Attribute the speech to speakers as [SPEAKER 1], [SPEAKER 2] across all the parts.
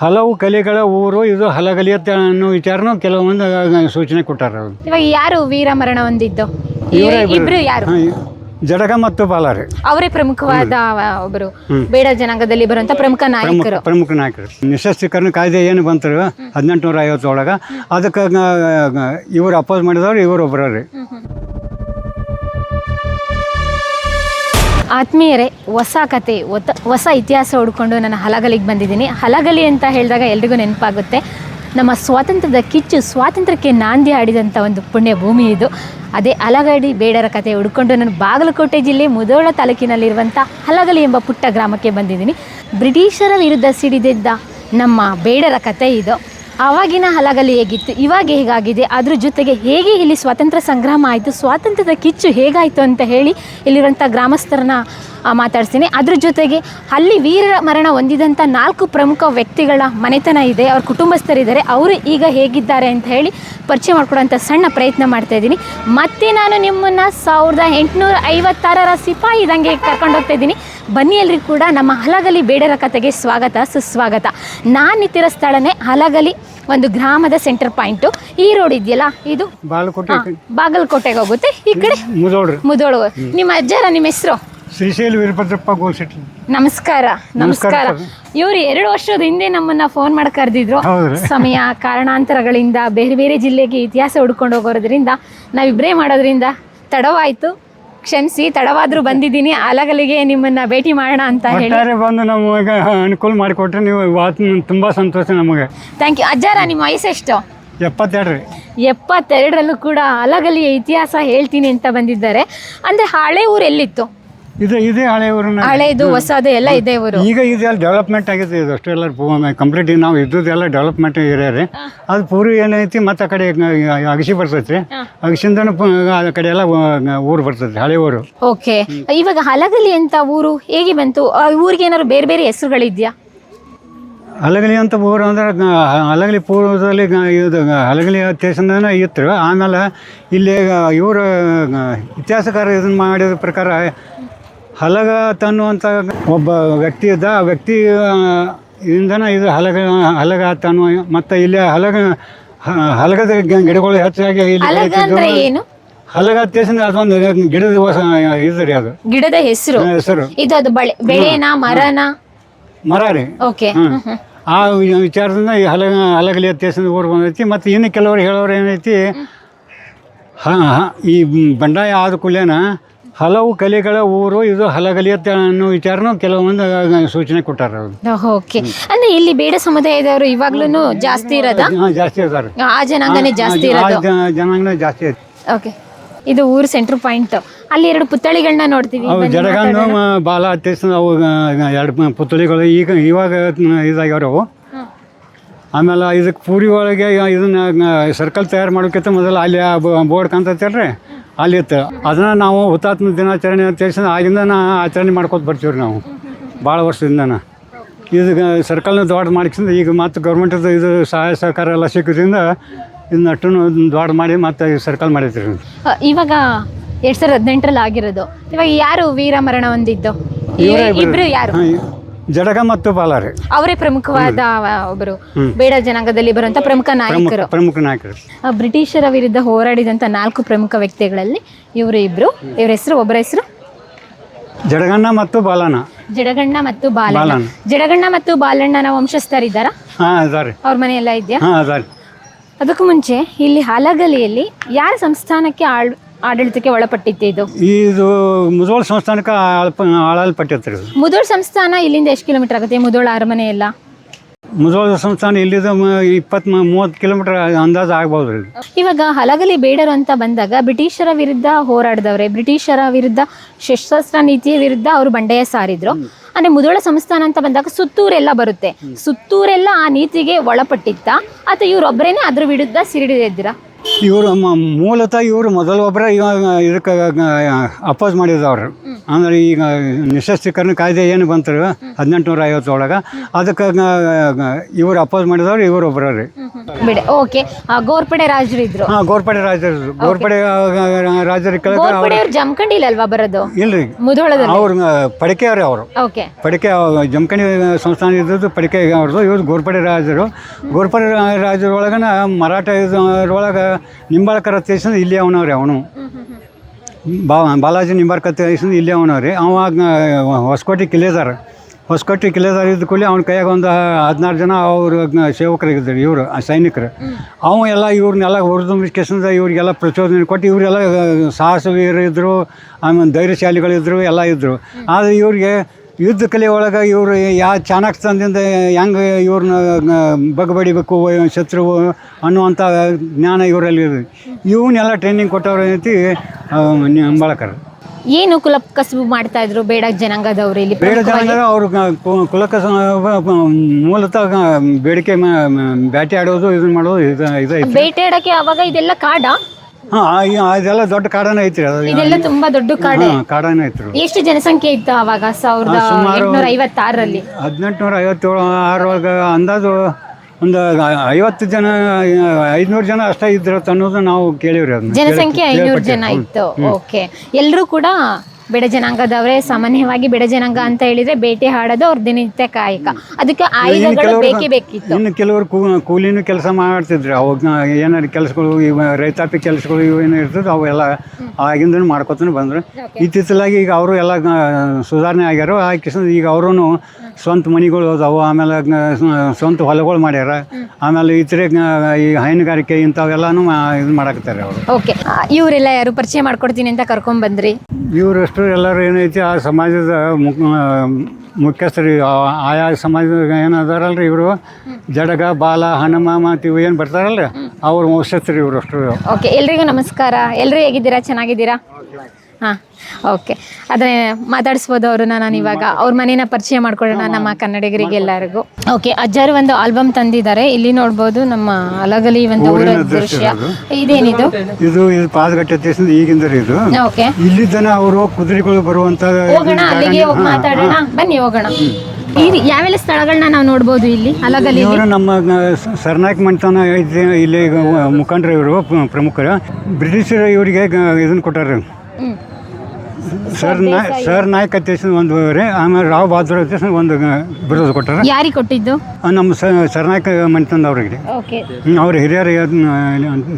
[SPEAKER 1] ಹಲವು ಕಲೆಗಳ ಊರು ಇದು ಹಲಗಲಿ ಅಂತ ಅನ್ನೋ ವಿಚಾರನೂ ಕೆಲವೊಂದು ಸೂಚನೆ ಕೊಟ್ಟಾರ. ಅವ್ರು.
[SPEAKER 2] ಇವಾಗ ಯಾರು ವೀರ ಮರಣ ಹೊಂದಿದ್ದು?
[SPEAKER 1] ಇವರೇ
[SPEAKER 2] ಇಬ್ರು. ಯಾರು?
[SPEAKER 1] ಹಾ, ಜಡಗ ಮತ್ತು ಬಾಲಾರಿ.
[SPEAKER 2] ಅವರೇ ಪ್ರಮುಖವಾದ ಒಬ್ಬರು ಬೇಡ ಜನಾಂಗದಲ್ಲಿ ಬರುವಂತ ಪ್ರಮುಖ
[SPEAKER 1] ಪ್ರಮುಖ
[SPEAKER 2] ನಾಯಕರು.
[SPEAKER 1] ಪ್ರಮುಖ ನಾಯಕರು. ನಿಶಸ್ತೀಕರಣ ಕಾಯ್ದೆ ಏನು ಬಂತು ಹದಿನೆಂಟುನೂರ ಐವತ್ತೊಳಗ. ಅದಕ್ಕೆ ಇವ್ರು ಅಪೋಸ್ ಮಾಡಿದವ್ರು ಇವರು ಒಬ್ಬರ ರೀ
[SPEAKER 2] ಆತ್ಮೀಯರೇ, ಹೊಸ ಕತೆ ಹೊಸ ಇತಿಹಾಸ ಹುಡ್ಕೊಂಡು ನಾನು ಹಲಗಲಿಗೆ ಬಂದಿದ್ದೀನಿ. ಹಲಗಲಿ ಅಂತ ಹೇಳಿದಾಗ ಎಲ್ರಿಗೂ ನೆನಪಾಗುತ್ತೆ. ನಮ್ಮ ಸ್ವಾತಂತ್ರ್ಯದ ಕಿಚ್ಚು ಸ್ವಾತಂತ್ರ್ಯಕ್ಕೆ ನಾಂದಿ ಆಡಿದಂಥ ಒಂದು ಪುಣ್ಯ ಭೂಮಿ ಇದು. ಅದೇ ಹಲಗಡಿ ಬೇಡರ ಕತೆ ಹುಡ್ಕೊಂಡು ನಾನು ಬಾಗಲಕೋಟೆ ಜಿಲ್ಲೆ ಮುದೋಳ ತಾಲೂಕಿನಲ್ಲಿರುವಂಥ ಹಲಗಲಿ ಎಂಬ ಪುಟ್ಟ ಗ್ರಾಮಕ್ಕೆ ಬಂದಿದ್ದೀನಿ. ಬ್ರಿಟಿಷರ ವಿರುದ್ಧ ಸಿಡಿದಿದ್ದ ನಮ್ಮ ಬೇಡರ ಕತೆ ಇದು. ಆವಾಗಿನ ಹಲಗಲಿ ಹೇಗಿತ್ತು, ಇವಾಗ ಹೇಗಾಗಿದೆ, ಅದ್ರ ಜೊತೆಗೆ ಹೇಗೆ ಇಲ್ಲಿ ಸ್ವಾತಂತ್ರ್ಯ ಸಂಗ್ರಾಮ ಆಯಿತು, ಸ್ವಾತಂತ್ರ್ಯದ ಕಿಚ್ಚು ಹೇಗಾಯಿತು ಅಂತ ಹೇಳಿ ಇಲ್ಲಿರುವಂಥ ಗ್ರಾಮಸ್ಥರನ್ನ ಮಾತಾಡ್ತೀನಿ ಅದ್ರ ಜೊತೆಗೆ ಅಲ್ಲಿ ವೀರ ಮರಣ ಹೊಂದಿದಂಥ ನಾಲ್ಕು ಪ್ರಮುಖ ವ್ಯಕ್ತಿಗಳ ಮನೆತನ ಇದೆ, ಅವ್ರ ಕುಟುಂಬಸ್ಥರಿದ್ದಾರೆ, ಅವರು ಈಗ ಹೇಗಿದ್ದಾರೆ ಅಂತ ಹೇಳಿ ಪರಿಚಯ ಮಾಡಿಕೊಡೋಂಥ ಸಣ್ಣ ಪ್ರಯತ್ನ ಮಾಡ್ತಾ ಇದ್ದೀನಿ. ಮತ್ತೆ ನಾನು ನಿಮ್ಮನ್ನು ಸಾವಿರದ ಎಂಟುನೂರ ಐವತ್ತಾರರ ಸಿಪಾಯಿ ಇದಂಗೆ ಕರ್ಕೊಂಡು ಹೋಗ್ತಾ ಇದ್ದೀನಿ. ಬನ್ನಿ ಎಲ್ರಿಗೂ ಕೂಡ ನಮ್ಮ ಹಲಗಲಿ ಬೇಡರ ಕಥೆಗೆ ಸ್ವಾಗತ ಸುಸ್ವಾಗತ. ನಾನು ನಿಂತಿರೋ ಸ್ಥಳನೇ ಹಲಗಲಿ ಒಂದು ಗ್ರಾಮದ ಸೆಂಟರ್ ಪಾಯಿಂಟ್ ಈ ರೋಡ್ ಇದೆಯಲ್ಲ ಇದು? ಬಾಗಲಕೋಟೆ ಬಾಗಲಕೋಟೆಗೆ ಹೋಗುತ್ತೆ. ಈ ಕಡೆ?
[SPEAKER 1] ಮುದೋಳ್ರಿ.
[SPEAKER 2] ಮುದೋಳು ನಿಮ್ಮ ಅಜ್ಜರ ನಿಮ್ಮ ಹೆಸರು?
[SPEAKER 1] ಶ್ರೀಶೈಲ ವೀರಭದ್ರಪ್ಪ ಗೋಲ್ಶೆಟ್ಟಿ
[SPEAKER 2] ನಮಸ್ಕಾರ ನಮಸ್ಕಾರ ಇವ್ರು ಎರಡು ವರ್ಷದ ಹಿಂದೆ ನಮ್ಮನ್ನ ಫೋನ್ ಮಾಡಿ ಕರೆದಿದ್ರು. ಸಮಯ ಕಾರಣಾಂತರಗಳಿಂದ ಬೇರೆ ಬೇರೆ ಜಿಲ್ಲೆಗೆ ಇತಿಹಾಸ ಹುಡ್ಕೊಂಡು ಹೋಗೋದ್ರಿಂದ ನಾವಿಬ್ಬರೇ ಮಾಡೋದ್ರಿಂದ ತಡವಾಯ್ತು. ಕ್ಷಮಿಸಿ ತಡವಾದ್ರೂ ಬಂದಿದ್ದೀನಿ ಅಲಗಲಿಗೆ ನಿಮ್ಮನ್ನ ಭೇಟಿ ಮಾಡೋಣ ಅಂತ ಹೇಳಿ.
[SPEAKER 1] ಒಟ್ಟಾರೆ ಬಂದು ನಮಗೆ ಅನುಕೂಲ ಮಾಡಿಕೊಟ್ರೆ ನೀವು ತುಂಬಾ ತುಂಬ ಸಂತೋಷ ನಮಗೆ.
[SPEAKER 2] ಥ್ಯಾಂಕ್ ಯು ಅಜ್ಜಾರ ನಿಮ್ಮ ವಯಸ್ಸೆಷ್ಟು
[SPEAKER 1] ಎಪ್ಪತ್ತೆರಡು ರೀ.
[SPEAKER 2] ಎಪ್ಪತ್ತೆರಡರಲ್ಲೂ ಕೂಡ ಅಲಗಲಿಯ ಇತಿಹಾಸ ಹೇಳ್ತೀನಿ ಅಂತ ಬಂದಿದ್ದಾರೆ. ಅಂದ್ರೆ ಹಳೆ ಊರು ಎಲ್ಲಿತ್ತು?
[SPEAKER 1] ಇದು ಇದೆ ಹಳೆ ಊರನ್ನ
[SPEAKER 2] ಹಳೇದು ಹೊಸದು ಎಲ್ಲ ಇದೆ ಇವರು
[SPEAKER 1] ಈಗ ಇದೆಲ್ಲ ಡೆವಲಪ್ಮೆಂಟ್ ಆಗಿದೆ ಇದು ಅಷ್ಟೆಲ್ಲ ಕಂಪ್ಲೀಟ್ ನಾವು ಇದ್ದದೆಲ್ಲ ಡೆವಲಪ್ಮೆಂಟ್ ಏರಿಯಾ ರೀ. ಅದು ಪೂರ್ವ ಏನೈತಿ ಮತ್ತೆ ಆ ಕಡೆ ಅಗಸಿ ಬರ್ತೈತಿ ರೀ ಅಗಸಿಂದನೂ ಆ ಕಡೆ ಎಲ್ಲ ಊರು ಬರ್ತೈತಿ ಹಳೆ ಊರು.
[SPEAKER 2] ಓಕೆ. ಇವಾಗ ಹಲಗಲಿ ಅಂತ ಊರು ಹೇಗೆ ಬಂತು? ಆ ಊರಿಗೆ ಏನಾದ್ರು ಬೇರೆ ಬೇರೆ ಹೆಸರುಗಳಿದ್ಯಾ?
[SPEAKER 1] ಹಲಗಲಿ ಅಂತ ಊರು ಅಂದ್ರೆ ಹಲಗಲಿ ಪೂರ್ವದಲ್ಲಿ ಇದು ಹಲಗಲಿ ಸ್ಟೇಷನ್ದನ ಇತ್ತು. ಆಮೇಲೆ ಇಲ್ಲಿ ಇವರು ಇತಿಹಾಸಕಾರ ಇದನ್ನ ಮಾಡಿದ ಪ್ರಕಾರ ಹಲಗ ತನ್ನುವಂಥ ಒಬ್ಬ ವ್ಯಕ್ತಿ ಇದ್ದ ಆ ವ್ಯಕ್ತಿ ಇಂದನ ಇದು ಹಲಗ ಹಲಗ ತನ್ನುವ ಮತ್ತು ಇಲ್ಲಿ ಹಲಗ ಹಲಗದ ಗಿಡಗಳು ಹೆಚ್ಚಾಗಿ ಇಲ್ಲಿ ಹಲಗ ತೇಸಿಂದ ಅದೊಂದು ಗಿಡದ ಇದು ರೀ ಅದು.
[SPEAKER 2] ಗಿಡದ ಹೆಸರು?
[SPEAKER 1] ಹೆಸರು.
[SPEAKER 2] ಇದು ಅದು ಬಳೆ ಬೆಳೆನ ಮರನ?
[SPEAKER 1] ಮರ ರೀ.
[SPEAKER 2] ಓಕೆ.
[SPEAKER 1] ಆ ವಿಚಾರದಿಂದ ಈ ಹಲಗ ಹಲಗಲಿ ಅತ್ಯಾಸದ ಊರು ಬಂದೈತಿ ಮತ್ತು ಇನ್ನು ಕೆಲವರು ಹೇಳೋರು ಏನೈತಿ ಹಾಂ ಈ ಬಂಡಾಯ ಆದ ಕೂಲೇನ ಹಲವು ಕಲೆಗಳ ಊರು ಇದು ಹಲಗಲಿ ಅಂತ ಅನ್ನೋ ವಿಚಾರನೂ ಕೆಲವೊಂದು ಸೂಚನೆ ಕೊಟ್ಟಾರ ಅವ್ರು.
[SPEAKER 2] ಓಕೆ. ಅಂದ್ರೆ ಇಲ್ಲಿ ಬೇಡ ಸಮುದಾಯದವರು ಇವಾಗ್ಲೂ ಜಾಸ್ತಿ ಇರೋದ?
[SPEAKER 1] ಹಾಂ ಜಾಸ್ತಿ ಇದ್ದಾರೆ.
[SPEAKER 2] ಆ ಜನಾಂಗನೇ ಜಾಸ್ತಿ ಇರೋದು.
[SPEAKER 1] ಜನಾಂಗನ ಜಾಸ್ತಿ ಐತಿ
[SPEAKER 2] ಓಕೆ. ಇದು ಊರು ಸೆಂಟ್ರ್ ಪಾಯಿಂಟ್ ಅಲ್ಲಿ ಎರಡು ಪುತ್ಥಳಿಗಳನ್ನ ನೋಡ್ತೀವಿ.
[SPEAKER 1] ಅವು
[SPEAKER 2] ಬನ್ನಿ
[SPEAKER 1] ಜಡಗಂಡು
[SPEAKER 2] ಮಾತಾಡೋಣ.
[SPEAKER 1] ಬಾಲ ಅವು ಆ, ಎರಡು ಮ- ಪುತ್ಥಳಿಗಳು ಈಗ ಇವಾಗ ಇದಾಗ್ಯಾವ ಅವು.
[SPEAKER 2] ಹ್ಮ್.
[SPEAKER 1] ಆಮೇಲೆ ಇದಕ್ಕೆ ಪೂರಿ ಒಳಗೆ ಇದನ್ನ ಸರ್ಕಲ್ ತಯಾರು ಮಾಡೋಕ್ಕಿಂತ ಮೊದಲು ಅಲ್ಲಿ ಬೋರ್ಡ್ ಕಾಣ್ತೈತಲ್ರಿ? ಅಲ್ಲಿ ಇತ್ತು ಅದನ್ನ ನಾವು ಹುತಾತ್ಮ ದಿನಾಚರಣೆ ಅಂತ ಹೇಳಿ ಆಗಿಂದ ನಾ ಆಚರಣೆ ಮಾಡ್ಕೊತ ಬರ್ತೀವಿ ನಾವು. ಭಾಳ ವರ್ಷದಿಂದನ. ಇದು ಸರ್ಕಲ್ನ ದೊಡ್ಡ ಮಾಡಿಸಿಂದ ಈಗ ಮತ್ತು ಗೌರ್ಮೆಂಟದ ಇದು ಸಹಾಯ ಸಹಕಾರ ಎಲ್ಲ ಸಿಕ್ಕೋದ್ರಿಂದ ಇದು ಅಷ್ಟು ದೊಡ್ಡ ಮಾಡಿ ಮತ್ತೆ ಸರ್ಕಲ್ ಮಾಡೈತ್ರಿ.
[SPEAKER 2] ಇವಾಗ ಎರಡ್ ಸಾವಿರದ ಹದಿನೆಂಟರಲ್ಲಿ ಆಗಿರೋದು. ಇವಾಗ ಯಾರು ವೀರ ಮರಣ ಹೊಂದಿದ್ದು ಇಬ್ರು. ಯಾರು?
[SPEAKER 1] ಜಡಗ ಮತ್ತು ಬಾಲಾರಿ
[SPEAKER 2] ಅವರೇ ಪ್ರಮುಖವಾದ ಒಬ್ಬರು ಬೇಡ ಜನಾಂಗದಲ್ಲಿ ಬರುವಂತ ಪ್ರಮುಖ ನಾಯಕರು.
[SPEAKER 1] ಪ್ರಮುಖ ನಾಯಕರು.
[SPEAKER 2] ಬ್ರಿಟಿಷರ ವಿರುದ್ಧ ಹೋರಾಡಿದಂತ ನಾಲ್ಕು ಪ್ರಮುಖ ವ್ಯಕ್ತಿಗಳಲ್ಲಿ ಇವರು ಇಬ್ರು. ಇವ್ರ ಹೆಸರು ಒಬ್ಬರ ಹೆಸರು?
[SPEAKER 1] ಜಡಗಣ್ಣ ಮತ್ತು ಬಾಲಣ್ಣ.
[SPEAKER 2] ಜಡಗಣ್ಣ ಮತ್ತು ಬಾಲಣ್ಣ. ಜಡಗಣ್ಣ ಮತ್ತು ಬಾಲಣ್ಣನ ವಂಶಸ್ಥರಿದ್ದಾರ?
[SPEAKER 1] ಹಾಂ
[SPEAKER 2] ಅವ್ರ ಮನೆ ಎಲ್ಲ ಇದೆಯಾ?
[SPEAKER 1] ಹಾಂ
[SPEAKER 2] ಅದಕ್ಕೂ ಮುಂಚೆ ಇಲ್ಲಿ ಹಲಗಲಿಯಲ್ಲಿ ಯಾರ ಸಂಸ್ಥಾನಕ್ಕೆ ಆಳ್ ಆಡಳಿತಕ್ಕೆ ಒಳಪಟ್ಟಿತ್ತು ಇದು?
[SPEAKER 1] ಇದು ಮುದೋಳ ಸಂಸ್ಥಾನಕ್ಕೆ ಇದು.
[SPEAKER 2] ಮುದೋಳ್ ಸಂಸ್ಥಾನ ಇಲ್ಲಿಂದ ಎಷ್ಟು ಕಿಲೋಮೀಟರ್ ಆಗುತ್ತೆ? ಮುದೋಳ ಅರಮನೆ ಎಲ್ಲ?
[SPEAKER 1] ಮುದೋಳ ಸಂಸ್ಥಾನ ಇಲ್ಲಿದ ಇಪ್ಪತ್ ಮೂವತ್ತು ಕಿಲೋಮೀಟರ್ ಅಂದಾಜು ಆಗ್ಬೋದು ರೀ
[SPEAKER 2] ಇವಾಗ ಹಲಗಲಿ ಬೇಡರು ಅಂತ ಬಂದಾಗ ಬ್ರಿಟಿಷರ ವಿರುದ್ಧ ಹೋರಾಡಿದವ್ರೆ ಬ್ರಿಟಿಷರ ವಿರುದ್ಧ ಶಸ್ತ್ರಾಸ್ತ್ರ ನೀತಿಯ ವಿರುದ್ಧ ಅವರು ಬಂಡೆಯ ಸಾರಿದ್ರು. ಅಂದ್ರೆ ಮುದೋಳ ಸಂಸ್ಥಾನ ಅಂತ ಬಂದಾಗ ಸುತ್ತೂರೆಲ್ಲ ಬರುತ್ತೆ. ಸುತ್ತೂರೆಲ್ಲ ಆ ನೀತಿಗೆ ಒಳಪಟ್ಟಿತ್ತ? ಅಥವಾ ಇವ್ರೊಬ್ಬರೇನೆ ಅದ್ರ ವಿರುದ್ಧ ಸಿಡಿದಿದ್ದೀರಾ?
[SPEAKER 1] ಇವರು ಮೂಲತಃ ಇವರು ಮೊದಲು ಒಬ್ಬರ ಇವಾಗ ಇದಕ್ಕೆ, ಅಪೋಸ್ ಮಾಡಿದವರು. ಅಂದರೆ ಈಗ ನಿಶಸ್ತ್ರೀಕರಣ ಕಾಯ್ದೆ ಏನು ಬಂತು? ಹದಿನೆಂಟುನೂರ ಐವತ್ತೊಳಗೆ ಅದಕ್ಕೆ ಇವರು ಅಪೋಸ್ ಮಾಡಿದವ್ರು ಇವರು ಒಬ್ಬರ ರೀ
[SPEAKER 2] ಬಿಡೆ ಓಕೆ. ಗೋರ್ಪಡೆ ರಾಜರು ಇದ್ರು.
[SPEAKER 1] ಹಾಂ ಗೋರ್ಪಡೆ ರಾಜರು. ಗೋರ್ಪಡೆ ರಾಜರು
[SPEAKER 2] ಗೋರ್ಪಡೆ ಅವ್ರು ಜಮಖಂಡಿ ಅಲ್ವಾ ಬರೋದು?
[SPEAKER 1] ಇಲ್ರಿ.
[SPEAKER 2] ಮುಧೋಳದಲ್ಲಿ?
[SPEAKER 1] ಅವ್ರು ಪಡಿಕೆ ಅವ್ರೆ ಅವರು.
[SPEAKER 2] ಓಕೆ.
[SPEAKER 1] ಪಡಿಕೆ ಜಮಖಂಡಿ ಸಂಸ್ಥಾನ ಇದ್ದದ್ದು ಪಡಿಕೆ ಅವ್ರದ್ದು ಇವ್ರು ಗೋರ್ಪಡೆ ರಾಜರು. ಗೋರ್ಪಡೆ ರಾಜರ ಒಳಗನ ಮರಾಠ ಒಳಗ ನಿಂಬಾಳ್ಕರ ತೇಸಂದ್ರೆ ಇಲ್ಲಿ ಅವನವ್ರಿ ಅವನು. ಬಾ ಬಾಲಾಜಿ ನಿಂಬಾಳ್ಕರ್ ತೇಸಂದ್ರೆ ಇಲ್ಲಿ ಅವನವ್ರಿ. ಅವಾಗ ಹೊಸಕೋಟೆ ಕಿಲೇದಾರ. ಹೊಸಕೋಟೆ ಕಿಲೇದಾರ ಇದ್ದ ಕೂಡಲೇ ಅವ್ನ ಕೈಯಾಗ ಒಂದು ಹದಿನಾರು ಜನ ಅವರು ಸೇವಕರಾಗಿದ್ದಾರೆ ಇವರು ಸೈನಿಕರು. ಅವ ಎಲ್ಲ ಇವ್ರನ್ನೆಲ್ಲ ಹುರಿದುಂಬಿಸ್ಕೆಸಿಂದ ಇವರಿಗೆಲ್ಲ ಪ್ರಚೋದನೆ ಕೊಟ್ಟು ಇವರೆಲ್ಲ ಸಾಹಸವೀರಿದ್ದರು ಆಮೇಲೆ ಧೈರ್ಯಶಾಲಿಗಳಿದ್ದರು ಎಲ್ಲ ಇದ್ದರು ಆದರೆ ಇವ್ರಿಗೆ ಯುದ್ಧ ಕಲೆ ಒಳಗೆ ಇವರು ಯಾವ ಚಾಣಾಕ್ಷತನದಿಂದ ಹೆಂಗೆ ಇವ್ರನ್ನ ಬಗ್ಬಡಿಬೇಕು ಶತ್ರು ಅನ್ನುವಂಥ ಜ್ಞಾನ ಇವರಲ್ಲಿ ಇವನ್ನೆಲ್ಲ ಟ್ರೈನಿಂಗ್ ಕೊಟ್ಟವ್ರ ನಿಂಬಾಳಕರ್
[SPEAKER 2] ಏನು ಕುಲ ಕಸಬು ಮಾಡ್ತಾ ಇದ್ರು ಬೇಡ ಜನಾಂಗದವ್ರು ಇಲ್ಲಿ
[SPEAKER 1] ಬೇಡ ಜನಾಂಗ ಅವರು ಕುಲಕಸ ಮೂಲತಃ ಬೇಡಿಕೆ ಬೇಟೆ ಆಡೋದು ಇದನ್ನ ಮಾಡೋದು ಇದು ಬೇಟೆ
[SPEAKER 2] ಆಡಕ್ಕೆ ಅವಾಗ ಇದೆಲ್ಲ ಕಾಡ?
[SPEAKER 1] ಹಾ ಅದೆಲ್ಲ ದೊಡ್ಡ ಕಾಡನೇ ಐತ್ರಿ.
[SPEAKER 2] ಇದೆಲ್ಲ ತುಂಬಾ ದೊಡ್ಡ ಕಾಡ.
[SPEAKER 1] ಕಾಡನೇ ಐತ್ರಿ
[SPEAKER 2] ಎಷ್ಟು ಜನಸಂಖ್ಯೆ ಇತ್ತು ಅವಾಗ? ಸಾವಿರದ ಎಂಟುನೂರ ಐವತ್ತಾರರಲ್ಲಿ
[SPEAKER 1] ಹದಿನೆಂಟುನೂರ ಐವತ್ತೇಳು ಆರೊಳಗೆ ಅಂದಾಜು ಒಂದು ಐವತ್ತು ಜನ ಐದುನೂರು ಜನ ಅಷ್ಟೇ ಇದ್ರತ್ ಅನ್ನೋದು ನಾವು ಕೇಳಿವ್ರಿ ಅದನ್ನ.
[SPEAKER 2] ಜನಸಂಖ್ಯೆ ಐನೂರು ಜನ ಇತ್ತು. ಓಕೆ. ಎಲ್ಲರೂ ಕೂಡ ಬೆಡ ಜನಾಂಗದವರೇ ಸಾಮಾನ್ಯವಾಗಿ ಬೆಡ ಜನಾಂಗ ಅಂತ ಹೇಳಿದ್ರೆ ಬೇಟೆ ಹಾಡೋದು ಅವ್ರ ದಿನನಿತ್ಯ ಕಾಯಕ. ಅದಕ್ಕೆ ಆಯುಧಗಳು ಬೇಕೇ ಬೇಕಿತ್ತು.
[SPEAKER 1] ಇನ್ನು ಕೆಲವರು ಕೂ ಕೂಲಿನೂ ಕೆಲಸ ಮಾಡ್ತಿದ್ರು. ಅವಾಗ ಏನಾರು ಕೆಲಸಗಳು ಇವ ರೈತಾಪಿ ಕೆಲಸಗಳು ಇವೇನು ಏನು ಇರ್ತದೆ ಅವೆಲ್ಲ ಆಗಿಂದ ಮಾಡ್ಕೊತಾನೆ ಬಂದರು. ಇತ್ತಿತ್ತಲಾಗಿ ಈಗ ಅವರು ಎಲ್ಲ ಸುಧಾರಣೆ ಆಗ್ಯಾರ ಆ ಕಿಸ ಈಗ ಅವರು ಸ್ವಂತ ಮನೆಗಳು ಅದಾವೆ ಆಮೇಲೆ ಸ್ವಂತ ಹೊಲಗಳು ಮಾಡ್ಯಾರ. ಆಮೇಲೆ ಇತರೆ ಈ ಹೈನುಗಾರಿಕೆ ಇಂಥವೆಲ್ಲನೂ ಇದು ಮಾಡಾಕತ್ತಾರೆ ಅವರು.
[SPEAKER 2] ಓಕೆ ಇವರೆಲ್ಲ ಯಾರು ಪರಿಚಯ ಮಾಡ್ಕೊಡ್ತೀನಿ ಅಂತ ಕರ್ಕೊಂಡ್ ಬಂದ್ರಿ
[SPEAKER 1] ಇವರಷ್ಟು ಎಲ್ಲರೂ ಏನೈತಿ, ಆ ಸಮಾಜದ ಮುಖ ಮುಖ್ಯಸ್ಥರು ಆಯಾ ಸಮಾಜದ ಏನದಾರಲ್ರಿ ಇವರು? ಜಡಗ, ಬಾಲ ಹನುಮ ಮತ್ತು ಇವು ಏನು ಬರ್ತಾರಲ್ರಿ? ಅವ್ರ ಮುಖ್ಯಸ್ಥರು ಇವರಷ್ಟು.
[SPEAKER 2] ಓಕೆ ಎಲ್ರಿಗೂ ನಮಸ್ಕಾರ. ಎಲ್ಲರೂ ಹೇಗಿದ್ದೀರಾ? ಚೆನ್ನಾಗಿದ್ದೀರಾ? ಹಾಂ ಓಕೆ ಆದರೆ ಮಾತಾಡಿಸ್ಬೋದು ಅವ್ರನ್ನ ನಾನು ಇವಾಗ. ಅವ್ರ ಮನೇನ ಪರಿಚಯ ಮಾಡ್ಕೊಳ್ಳೋಣ ನಮ್ಮ ಕನ್ನಡಿಗರಿಗೆ ಎಲ್ಲರಿಗೂ. ಓಕೆ ಅಜ್ಜಾರು ಒಂದು ಆಲ್ಬಮ್ ತಂದಿದ್ದಾರೆ. ಇಲ್ಲಿ ನೋಡ್ಬೋದು ನಮ್ಮ ಅಲಗಲಿ ಒಂದು
[SPEAKER 1] ಊರಿನ ದೃಶ್ಯ.
[SPEAKER 2] ದೃಶ್ಯ ಇದೇನಿದು?
[SPEAKER 1] ಇದು ಇದು ಪಾದಗಟ್ಟೆ ದೇಶದ ಈಗಿಂದ ಇದು.
[SPEAKER 2] ಓಕೆ
[SPEAKER 1] ಇಲ್ಲಿದ್ದನ ಅವರು ಕುದುರೆಗಳು ಬರುವಂತ
[SPEAKER 2] ಹೋಗೋಣ ಅಲ್ಲಿಗೆ ಹೋಗಿ ಮಾತಾಡೋಣ. ಬನ್ನಿ ಹೋಗೋಣ. ಈ ಯಾವೆಲ್ಲ ಸ್ಥಳಗಳನ್ನ ನಾವು ನೋಡ್ಬೋದು ಇಲ್ಲಿ? ಅಲಗಲಿ
[SPEAKER 1] ಇವರು ನಮ್ಮ ಸರ್ನಾಯಕ ಮಂಟನ ಇಲ್ಲಿ ಮುಖಂಡರು ಇವರು ಪ್ರಮುಖರು. ಬ್ರಿಟಿಷರು ಇವರಿಗೆ ಇದನ್ನು ಕೊಟ್ಟಾರ. ಸರ್ ನಾಯ್ ಸರ್ ನಾಯ್ಕ ಅತ್ಯೇಶನ್ ಒಂದು ರೀ ಆಮೇಲೆ ರಾವ್ ಬಹದ್ದೂರ್ ಅತ್ಯೇಶನ್ ಒಂದು ಬಿರುದು ಕೊಟ್ಟಾರ.
[SPEAKER 2] ಯಾರಿಗೆ ಕೊಟ್ಟಿದ್ದು?
[SPEAKER 1] ನಮ್ಮ ಸ ಸರ್ನಾಯಕ ಮನೆತಂದವ್ರಿಗೆ
[SPEAKER 2] ಓಕೆ.
[SPEAKER 1] ಅವ್ರ ಹಿರಿಯರು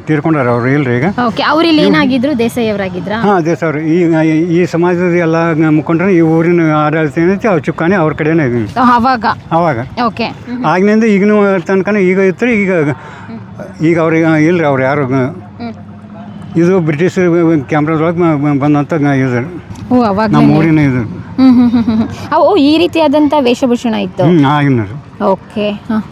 [SPEAKER 1] ತೀರ್ಕೊಂಡಾರ ಅವ್ರು ಇಲ್ರಿ ಈಗ?
[SPEAKER 2] ಓಕೆ ಅವ್ರಿಲ್ಲಿ ಏನಾಗಿದ್ರು ದೇಸಾಯಿ ಅವರಾಗಿದ್ರಾ?
[SPEAKER 1] ಹಾಂ ಅದೇ ಸರ್ ಈಗ ಈ ಸಮಾಜದ ಎಲ್ಲ ಮುಖಂಡರು ಈ ಊರಿನ ಆಡಳಿತ ಏನೈತಿ ಅವ್ರ ಚುಕ್ಕಾಣಿ ಅವ್ರ ಕಡೆನೇ ಇದೆ
[SPEAKER 2] ಅವಾಗ?
[SPEAKER 1] ಅವಾಗ.
[SPEAKER 2] ಓಕೆ.
[SPEAKER 1] ಆಗಿನಿಂದ ಈಗಿನ ತನಕ ಈಗ ಇತ್ತು ಈಗ ಈಗ ಅವ್ರಿಗೆ ಇಲ್ರಿ ಅವ್ರು ಯಾರು ಇದು ಬ್ರಿಟಿಷ್ ಕ್ಯಾಮ್ರಾದೊಳಗೆ ಬಂದಂಥ ಇದು.
[SPEAKER 2] ಓ ಅವಾಗ
[SPEAKER 1] ನಮ್ಮ ಊರಿನ ಇದು.
[SPEAKER 2] ಹ್ಮ್ ಹ್ಮ್ ಹ್ಮ್ ಹ್ಮ್ ಅವು ಈ ರೀತಿಯಾದಂಥ ವೇಷಭೂಷಣ ಇತ್ತು?
[SPEAKER 1] ಹ್ಞೂ ಆಗಿನ
[SPEAKER 2] ಓಕೆ ಹಾಂ.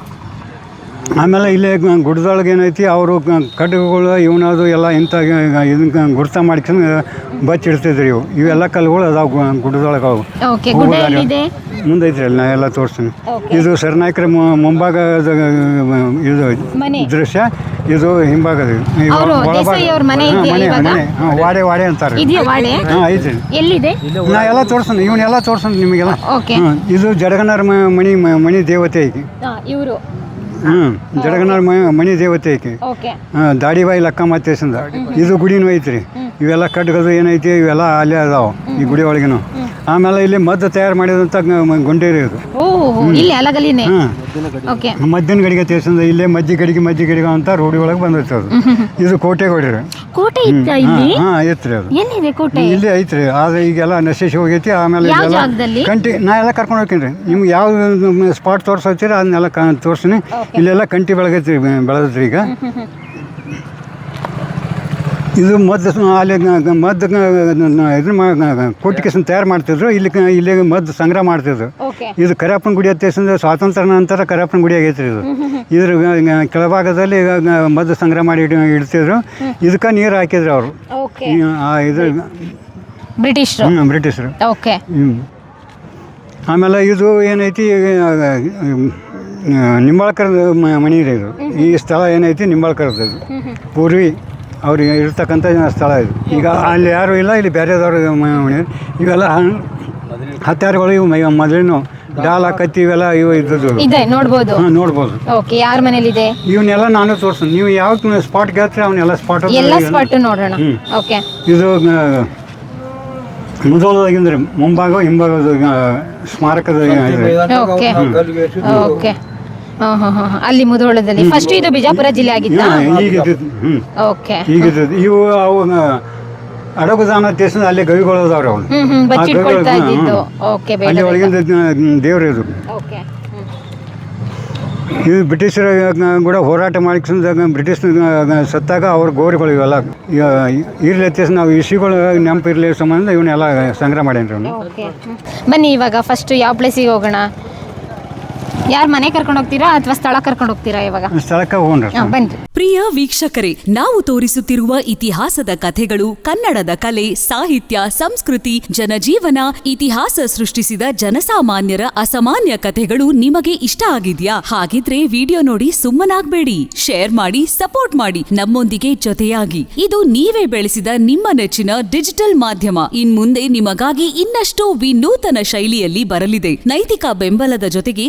[SPEAKER 1] ಆಮೇಲೆ ಇಲ್ಲೇ ಗುಡ್ದೊಳಗೆ ಗುಡ್ಡದೊಳಗೆ ಏನೈತಿ ಅವರು ಕಡ್ಗುಗಳು ಇವನದು ಎಲ್ಲ ಇಂಥ ಇದನ್ನ ಗುರ್ತ ಮಾಡ್ಕೊಂಡು ಬಚ್ಚಿಡ್ತಿದ್ರು ಇವು. ಇವೆಲ್ಲ ಕಲ್ಲುಗಳು ಅದಾವು ಗುಡ್ಡದೊಳಗೆ ಅವು.
[SPEAKER 2] ಓಕೆ ಗುಡ್ಡ ಎಲ್ಲಿದೆ?
[SPEAKER 1] ಮುಂದೆ ಐತ್ರಿ ಅಲ್ಲಿ ನಾ ಎಲ್ಲ ತೋರಿಸ್ತೀನಿ. ಇದು ಸರ್ನಾಯಕರ ಮುಂಭಾಗ ಮುಂಭಾಗದ ಇದು
[SPEAKER 2] ಮನೆ.
[SPEAKER 1] ದೃಶ್ಯ. ಇದು ಹಿಂಭಾಗದ
[SPEAKER 2] ಮನೆ
[SPEAKER 1] ವಾಡೆ ವಾಡೆ ಅಂತಾರೆ. ಹಾಂ ಐತ್ರಿ.
[SPEAKER 2] ಎಲ್ಲಿದೆ?
[SPEAKER 1] ನಾ ಎಲ್ಲ ತೋರಿಸ್ತೀನಿ ಇವನ್ನೆಲ್ಲ ತೋರಿಸ್ತೀನಿ ನಿಮಗೆಲ್ಲ.
[SPEAKER 2] ಓಕೆ
[SPEAKER 1] ಇದು ಜಡಗನರ ಮ- ಮಣಿ ಮ- ಮಣಿ ದೇವತೆ ಐತಿ.
[SPEAKER 2] ಇವರು.
[SPEAKER 1] ಹ್ಞೂ ಜಡಗನಾರ ಮಣಿ ದೇವತೆ ಐತಿ.
[SPEAKER 2] ಓಕೆ.
[SPEAKER 1] ಹಾ, ದಾಡಿಬಾಯಿ ಲಕ್ಕಮ್ಮ ತೇಸಂದ ಇದು ಗುಡಿನೂ ಐತ್ರಿ. ಇವೆಲ್ಲ ಕಡ್ಗದು ಏನೈತಿ ಇವೆಲ್ಲ ಅಲ್ಲೇ ಅದಾವ ಈ ಗುಡಿ ಒಳಗಿನ. ಆಮೇಲೆ ಇಲ್ಲಿ ಮದ್ದು ತಯಾರು ಮಾಡಿದಂಥ ಗ- ಗುಂಡೇರಿ ಇದು.
[SPEAKER 2] ಓ ಇಲ್ಲಿ ಅಲಗಲಿನೇ?
[SPEAKER 1] ಹಾಂ.
[SPEAKER 2] ಓಕೆ.
[SPEAKER 1] ಮದ್ದಿನ ಗಡಿಗೆ ತೇಸಂದ ಇಲ್ಲೇ ಮಜ್ಜಿ ಗಡಿಗೆ ಮಜ್ಜಿ ಗಡಿಗೆ ಅಂತ ರೋಡಿ ಒಳಗೆ ಬಂದೈತೆ ಅದು. ಇದು ಕೋಟೆ ಹೊಡಿರಿ
[SPEAKER 2] ಕೋಟೆ ಇತ್ತ ಇಲ್ಲಿ?
[SPEAKER 1] ಹಾಂ ಐತ್ರಿ ಅದು.
[SPEAKER 2] ಎಲ್ಲಿದೆ ಕೋಟೆ?
[SPEAKER 1] ಇಲ್ಲಿ ಐತ್ರಿ ಆದ್ರೆ ಈಗೆಲ್ಲ ನಶಿಸಿ ಹೋಗೈತಿ ಆಮೇಲೆ
[SPEAKER 2] ಯಾವ
[SPEAKER 1] ಇದೆಲ್ಲ
[SPEAKER 2] ಜಾಗದಲ್ಲಿ?
[SPEAKER 1] ಕಂಟಿ ನಾ ಎಲ್ಲ ಕರ್ಕೊಂಡು ಹೋಗ್ತೀನಿ ನಿಮ್ಗೆ ಯಾವ ಸ್ಪಾಟ್ ತೋರ್ಸತ್ತೀರಿ ಅದನ್ನೆಲ್ಲ ಕ ತೋರಿಸ್ತೀನಿ ಇಲ್ಲೆಲ್ಲ ಕಂಟಿ ಬೆಳಗೈತಿ ಬೆಳದ್ರಿ ಈಗ. ಇದು ಮದ್ದು ಅಲ್ಲಿ ಮದ್ದು ಇದನ್ನ ಕೋಟಿಕೇಶನ್ ತಯಾರು ಮಾಡ್ತಿದ್ರು. ಇಲ್ಲಿ ಕ- ಇಲ್ಲಿ ಮದ್ದು ಸಂಗ್ರಹ ಮಾಡ್ತಿದ್ರು.
[SPEAKER 2] ಓಕೆ.
[SPEAKER 1] ಇದು ಕರಿಯಪ್ಪನ ಗುಡಿ ಹತ್ತಿಸಿಂದ ಸ್ವಾತಂತ್ರ್ಯ ನಂತರ ಕರಿಯಪ್ಪನ ಗುಡಿ ಆಗೈತ್ರಿ ಇದು. ಇದ್ರ ಗ- ಕೆಳಭಾಗದಲ್ಲಿ ಈಗ ಗ- ಮದ್ದು ಸಂಗ್ರಹ ಮಾಡಿ ಇಡ್- ಇಡ್ತಿದ್ರು. ಇದಕ್ಕೆ ನೀರು ಹಾಕಿದ್ರು ಅವರು.
[SPEAKER 2] ಓಕೆ.
[SPEAKER 1] ಇದು
[SPEAKER 2] ಬ್ರಿಟಿಷರು.
[SPEAKER 1] ಹ್ಮ್, ಬ್ರಿಟಿಷರು.
[SPEAKER 2] ಓಕೆ.
[SPEAKER 1] ಹ್ಮ್. ಆಮೇಲೆ ಇದು ಏನೈತಿ ನಿಂಬಾಳ್ಕರದ ಮನೆ ಇದೆ ಇದು. ಈ ಸ್ಥಳ ಏನೈತಿ ನಿಂಬಾಳ್ಕರದ ಇದು. ಪೂರ್ವಿ ಅವ್ರಿಗೆ ಇರ್ತಕ್ಕಂಥ ಸ್ಥಳ ಇದು. ಈಗ ಅಲ್ಲಿ ಯಾರು ಇಲ್ಲ ಇಲ್ಲಿ ಬೇರೆದವರು ಇವೆಲ್ಲ ಹತ್ತಾರುಗಳು ಇವು ಮ- ಮೊದಲಿನ ಡಾಲ ಕತ್ತಿ ಇವೆಲ್ಲ ಇವು ಇದ್ದದ್ದು
[SPEAKER 2] ಇದೆ ನೋಡ್ಬೋದು.
[SPEAKER 1] ಹಾಂ ನೋಡ್ಬೋದು.
[SPEAKER 2] ಓಕೆ ಯಾರ ಮನೇಲಿದೆ?
[SPEAKER 1] ಇವನ್ನೆಲ್ಲ ನಾನು ತೋರಿಸ್ತೀನಿ. ನೀವು ಯಾವ ಸ್ಪಾಟ್ ಕೇಳ್ತೀರಿ ಅವನ್ನೆಲ್ಲ ಸ್ಪಾಟ್
[SPEAKER 2] ಎಲ್ಲ ಸ್ಪಾಟ್ ನೋಡೋಣ. ಓಕೆ.
[SPEAKER 1] ಇದು ಮುದೋಳದಾಗಿಂದ್ರೆ ಮುಂಭಾಗ ಹಿಂಭಾಗದ ಸ್ಮಾರಕದ
[SPEAKER 2] ಓಕೆ ಓಕೆ. ಅಲ್ಲಿ ಮುಧೋಳದಲ್ಲಿ. ಫಸ್ಟ್ ಇದು ಬಿಜಾಪುರ ಜಿಲ್ಲೆ ಆಗಿತ್ತು? ಓಕೆ.
[SPEAKER 1] ಈಗ ಇವು ಅವು ಅಡಗುದಾನ ದೇಶದ ಅಲ್ಲಿ ಗವಿಗಳು ಅದಾವ್ರಿ ಅವನು.
[SPEAKER 2] ಹ್ಮ್ ಹ್ಮ್ ಬಚ್ಚಿಟ್ಕೊಳ್ತಾ. ಇದ್ದಿದ್ದು. ಓಕೆ
[SPEAKER 1] ಅಲ್ಲಿ ಒಳಗಿಂದ ದೇವ್ರು ಇದು.
[SPEAKER 2] ಓಕೆ
[SPEAKER 1] ಇದು ಬ್ರಿಟಿಷರ ಕೂಡ ಹೋರಾಟ ಮಾಡಿಕೊಂಡು ಬ್ರಿಟಿಷ್ ಸತ್ತಾಗ ಅವ್ರ ಗೋರಿಗಳು ಇವೆಲ್ಲ. ಇರಲಿ ಅತ್ಯಾಸ ನಾವು ಇಸಿಗಳು ನೆನಪು ಇರಲಿ ಸಂಬಂಧ ಇವನ್ನೆಲ್ಲ ಸಂಗ್ರಹ ಮಾಡ್ಯಾನ್ರಿ ಅವನು.
[SPEAKER 2] ಬನ್ನಿ ಇವಾಗ ಫಸ್ಟ್ ಯಾವ ಪ್ಲೇಸಿಗೆ ಹೋಗೋಣ? ಯಾರು ಮನೆ ಕರ್ಕೊಂಡು ಹೋಗ್ತೀರಾ ಅಥವಾ ಸ್ಥಳ ಕರ್ಕೊಂಡು ಹೋಗ್ತೀರಾ ಇವಾಗ?
[SPEAKER 1] ಸ್ಥಳಕ್ಕೆ
[SPEAKER 2] ಹೋಗೋಣ ಬನ್ನಿ.
[SPEAKER 3] ಪ್ರಿಯ ವೀಕ್ಷಕರೇ ನಾವು ತೋರಿಸುತ್ತಿರುವ ಇತಿಹಾಸದ ಕಥೆಗಳು ಕನ್ನಡದ ಕಲೆ ಸಾಹಿತ್ಯ ಸಂಸ್ಕೃತಿ ಜನಜೀವನ ಇತಿಹಾಸ ಸೃಷ್ಟಿಸಿದ ಜನಸಾಮಾನ್ಯರ ಅಸಾಮಾನ್ಯ ಕಥೆಗಳು ನಿಮಗೆ ಇಷ್ಟ ಆಗಿದ್ಯಾ? ಹಾಗಿದ್ರೆ ವಿಡಿಯೋ ನೋಡಿ ಸುಮ್ಮನಾಗ್ಬೇಡಿ. ಶೇರ್ ಮಾಡಿ ಸಪೋರ್ಟ್ ಮಾಡಿ. ನಮ್ಮೊಂದಿಗೆ ಜೊತೆಯಾಗಿ. ಇದು ನೀವೇ ಬೆಳೆಸಿದ ನಿಮ್ಮ ನೆಚ್ಚಿನ ಡಿಜಿಟಲ್ ಮಾಧ್ಯಮ. ಇನ್ ಮುಂದೆ ನಿಮಗಾಗಿ ಇನ್ನಷ್ಟು ವಿನೂತನ ಶೈಲಿಯಲ್ಲಿ ಬರಲಿದೆ. ನೈತಿಕ ಬೆಂಬಲದ ಜೊತೆಗೆ